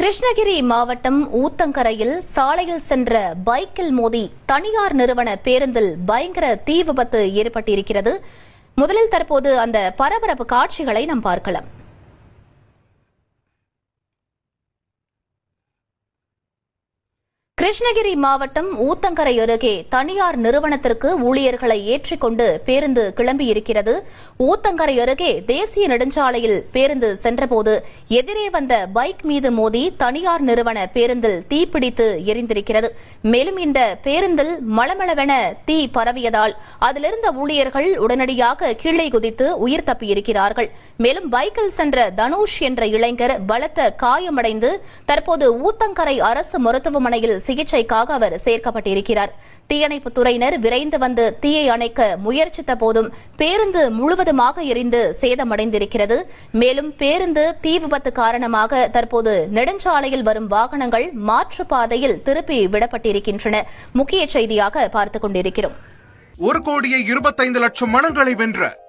கிருஷ்ணகிரி மாவட்டம் ஊத்தங்கரையில் சாலையில் சென்ற பைக்கில் மோதி தனியார் நிறுவன பேருந்தில் பயங்கர தீ விபத்து ஏற்பட்டிருக்கிறது. முதலில் தற்போது அந்த பரபரப்பு காட்சிகளை நாம் பார்க்கலாம். கிருஷ்ணகிரி மாவட்டம் ஊத்தங்கரை அருகே தனியார் நிறுவனத்திற்கு ஊழியர்களை ஏற்றிக்கொண்டு பேருந்து கிளம்பியிருக்கிறது. ஊத்தங்கரை அருகே தேசிய நெடுஞ்சாலையில் பேருந்து சென்றபோது எதிரே வந்த பைக் மீது மோதி தனியார் நிறுவன பேருந்தில் தீப்பிடித்து எரிந்திருக்கிறது. மேலும் இந்த பேருந்தில் மளமளவென தீ பரவியதால் அதிலிருந்த ஊழியர்கள் உடனடியாக கீழே குதித்து உயிர் தப்பியிருக்கிறார்கள். மேலும் பைக்கில் சென்ற தனுஷ் என்ற இளைஞர் பலத்த காயமடைந்து தற்போது ஊத்தங்கரை அரசு மருத்துவமனையில் சிகிச்சைக்காக அவர் சேர்க்கப்பட்டிருக்கிறார். தீயணைப்புத் துறையினர் விரைந்து வந்து தீயை அணைக்க முயற்சித்த போதும் பேருந்து முழுவதுமாக எரிந்து சேதமடைந்திருக்கிறது. மேலும் பேருந்து தீ விபத்து காரணமாக தற்போது நெடுஞ்சாலையில் வரும் வாகனங்கள் மாற்றுப்பாதையில் திருப்பி விடப்பட்டிருக்கின்றன. முக்கிய செய்தியாக பார்த்துக் கொண்டிருக்கிறோம். ஒரு கோடியே இருபத்தைந்து லட்சம் மனங்களை வென்ற